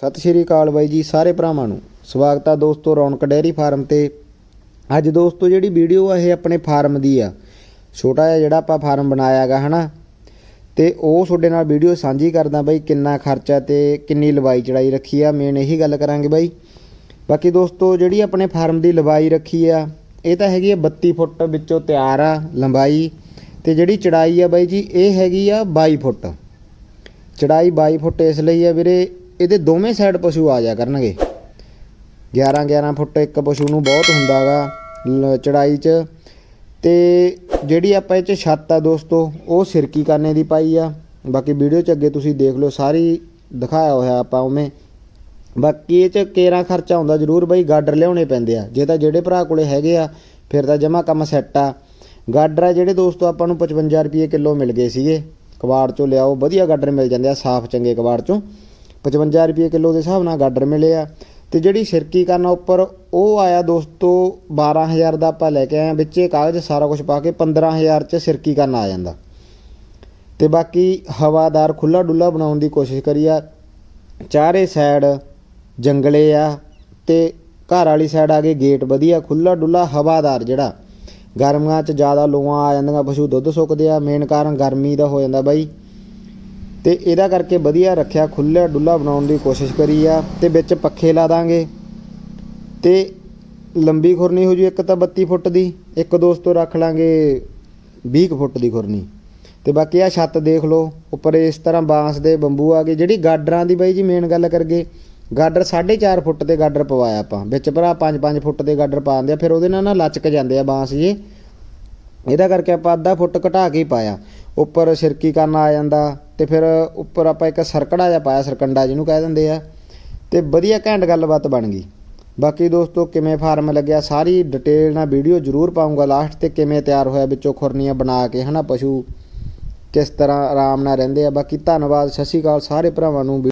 ਸਤਿ ਸ਼੍ਰੀ ਅਕਾਲ ਬਾਈ ਜੀ, ਸਾਰੇ ਭਰਾਵਾਂ ਨੂੰ। ਸਵਾਗਤ ਆ ਦੋਸਤੋ ਰੌਣਕ ਡੈਰੀ ਫਾਰਮ ਤੇ। ਅੱਜ ਦੋਸਤੋ ਜਿਹੜੀ ਵੀਡੀਓ ਆ, ਇਹ ਆਪਣੇ ਫਾਰਮ ਦੀ ਆ। ਛੋਟਾ ਜਿਹਾ ਜਿਹੜਾ ਆਪਾਂ ਫਾਰਮ ਬਣਾਇਆ ਹੈਗਾ ਹਨਾ? ਤੇ ਉਹ ਤੁਹਾਡੇ ਨਾਲ ਵੀਡੀਓ ਸਾਂਝੀ ਕਰਦਾ ਬਾਈ, ਕਿੰਨਾ ਖਰਚਾ ਤੇ ਕਿੰਨੀ ਲਵਾਈ ਚੜਾਈ ਰੱਖੀ ਆ ਮੇਨ ਇਹੀ ਗੱਲ ਕਰਾਂਗੇ ਬਾਈ। ਬਾਕੀ ਦੋਸਤੋ, ਜਿਹੜੀ ਆਪਣੇ ਫਾਰਮ ਦੀ ਲੰਬਾਈ ਰੱਖੀ ਆ, ਇਹ ਤਾਂ ਹੈਗੀ ਆ 32 ਫੁੱਟ ਵਿੱਚੋਂ ਤਿਆਰ ਆ ਲੰਬਾਈ। ਤੇ ਜਿਹੜੀ ਚੜਾਈ ਆ ਬਾਈ ਜੀ, ਇਹ ਹੈਗੀ ਆ 22 ਫੁੱਟ। ਚੜਾਈ 22 ਫੁੱਟ ਇਸ ਲਈ ਆ ਵੀਰੇ ਇਹਦੇ ਦੋਵੇਂ ਸਾਈਡ ਪਸ਼ੂ ਆ ਜਾ ਕਰਨਗੇ। 11 11 ਫੁੱਟ ਇੱਕ ਪਸ਼ੂ ਨੂੰ ਬਹੁਤ ਹੁੰਦਾਗਾ ਚੜਾਈ 'ਚ। ਤੇ ਜਿਹੜੀ ਆਪਾਂ ਇਹ 'ਚ ਛੱਤ ਆ ਦੋਸਤੋ, ਉਹ ਸਿਰਕੀ ਕਰਨੇ ਦੀ ਪਾਈ ਆ। ਬਾਕੀ ਵੀਡੀਓ 'ਚ ਅੱਗੇ ਤੁਸੀਂ ਦੇਖ ਲਓ, ਸਾਰੀ ਦਿਖਾਇਆ ਹੋਇਆ ਆਪਾਂ ਉਵੇਂ। ਬਾਕੀ ਇਹ 'ਚ ਕੇਰਾ ਖਰਚਾ ਹੁੰਦਾ ਜ਼ਰੂਰ ਬਈ, ਗਾਡਰ ਲਿਆਉਣੇ ਪੈਂਦੇ ਆ। ਜੇ ਤਾਂ ਜਿਹੜੇ ਭਰਾ ਕੋਲੇ ਹੈਗੇ ਆ, ਫਿਰ ਤਾਂ ਜਮਾ ਕੰਮ ਸੈੱਟ ਆ। ਗਾਡਰ ਆ ਜਿਹੜੇ ਦੋਸਤੋ, ਆਪਾਂ ਨੂੰ 55 ਰੁਪਏ ਕਿਲੋ ਮਿਲ ਗਏ ਸੀਗੇ। ਕਬਾੜ ਚੋਂ ਲਿਆਓ, ਵਧੀਆ ਗਾਡਰ ਮਿਲ ਜਾਂਦੇ ਆ, ਸਾਫ਼ ਚੰਗੇ ਕਬਾੜ ਚੋਂ। 55 ਰੁਪਏ ਕਿਲੋ ਦੇ ਹਿਸਾਬ ਨਾਲ ਗਾਡਰ ਮਿਲੇ ਆ। ਤੇ ਜਿਹੜੀ ਸਿਰਕੀ ਕਰਨ ਉੱਪਰ ਉਹ ਆਇਆ ਦੋਸਤੋ 12000 ਦਾ ਆਪਾਂ ਲੈ ਕੇ ਆਏ ਵਿੱਚ ਵਿੱਚੇ ਕਾਗਜ਼ ਸਾਰਾ ਕੁਝ ਪਾ ਕੇ 15000 ਚ ਸਿਰਕੀ ਕਰਨ ਆ ਜਾਂਦਾ। ਤੇ ਬਾਕੀ ਹਵਾਦਾਰ ਖੁੱਲਾ ਡੁੱਲਾ ਬਣਾਉਣ ਦੀ ਕੋਸ਼ਿਸ਼ ਕਰੀ ਆ। ਚਾਰੇ ਸਾਈਡ ਜੰਗਲੇ ਆ ਤੇ ਘਰ ਵਾਲੀ ਸਾਈਡ ਆ ਕੇ ਗੇਟ ਵਧੀਆ ਖੁੱਲਾ ਡੁੱਲਾ ਹਵਾਦਾਰ ਜਿਹੜਾ। ਗਰਮੀਆਂ 'ਚ ਜ਼ਿਆਦਾ ਲੋਆਂ ਆ ਜਾਂਦੀਆਂ, ਪਸ਼ੂ ਦੁੱਧ ਸੁੱਕਦੇ ਆ। ਮੇਨ ਕਾਰਨ ਗਰਮੀ ਦਾ ਹੋ ਜਾਂਦਾ ਬਾਈ। ਤੇ ਇਹਦਾ ਕਰਕੇ ਵਧੀਆ ਰੱਖਿਆ ਖੁੱਲਾ ਡੁੱਲਾ ਬਣਾਉਣ ਦੀ ਕੋਸ਼ਿਸ਼ ਕਰੀ ਆ ਤੇ ਵਿੱਚ ਪੱਖੇ ਲਾ ਦਾਂਗੇ। ਤੇ ਲੰਬੀ ਖੁਰਨੀ ਹੋ ਜੂ ਇੱਕ ਤਾਂ 32 ਫੁੱਟ ਦੀ, ਇੱਕ ਦੋਸਤੋ ਰੱਖ ਲਾਂਗੇ 20 ਕੁ ਫੁੱਟ ਦੀ ਖੁਰਨੀ। ਤੇ ਬਾਕੀ ਆ ਛੱਤ ਦੇਖ ਲਓ, ਉੱਪਰ ਇਸ ਤਰ੍ਹਾਂ ਬਾਂਸ ਦੇ ਬੰਬੂ ਆ ਗਏ। ਜਿਹੜੀ ਗਾਡਰਾਂ ਦੀ ਬਾਈ ਜੀ ਮੇਨ ਗੱਲ ਕਰਗੇ ਗਾਡਰ 4.5 ਫੁੱਟ ਦੇ ਗਾਡਰ ਪਵਾਇਆ ਆਪਾਂ। ਵਿੱਚ ਭਰਾ 5-5 ਫੁੱਟ ਦੇ ਗਾਡਰ ਪਾ ਦਿੰਦੇ ਆ, ਫਿਰ ਉਹਦੇ ਨਾਲ ਨਾ ਲਚਕ ਜਾਂਦੇ ਆ ਬਾਂਸ ਜੇ। ਇਹਦਾ ਕਰਕੇ ਆਪਾਂ ਅੱਧਾ ਫੁੱਟ ਘਟਾ ਕੇ ਹੀ ਪਾਇਆ। ਉੱਪਰ ਸਿਰਕੀ ਕਰਨ ਆ ਜਾਂਦਾ ਤੇ ਫਿਰ ਉੱਪਰ ਆਪਾਂ ਇੱਕ ਸਰਕੜਾ ਜਿਹਾ ਪਾਇਆ, ਸਰਕੰਡਾ ਜਿਹਨੂੰ ਕਹਿ ਦਿੰਦੇ ਆ, ਤੇ ਵਧੀਆ ਘੈਂਟ ਗੱਲਬਾਤ ਬਣ ਗਈ। ਬਾਕੀ ਦੋਸਤੋ, ਕਿਵੇਂ ਫਾਰਮ ਲੱਗਿਆ ਸਾਰੀ ਡਿਟੇਲ ਨਾਲ ਵੀਡੀਓ ਜ਼ਰੂਰ ਪਾਉਂਗਾ ਲਾਸਟ ਤੇ ਕਿਵੇਂ ਤਿਆਰ ਹੋਇਆ, ਵਿੱਚੋਂ ਖੁਰਨੀਆਂ ਬਣਾ ਕੇ ਹਨਾ ਪਸ਼ੂ, ਕਿਸ ਤਰ੍ਹਾਂ ਆਰਾਮ ਨਾਲ ਰਹਿੰਦੇ ਆ। ਬਾਕੀ ਧੰਨਵਾਦ, ਸਤਿ ਸ਼੍ਰੀ ਅਕਾਲ, ਸਾਰੇ ਭਰਾਵਾਂ ਨੂੰ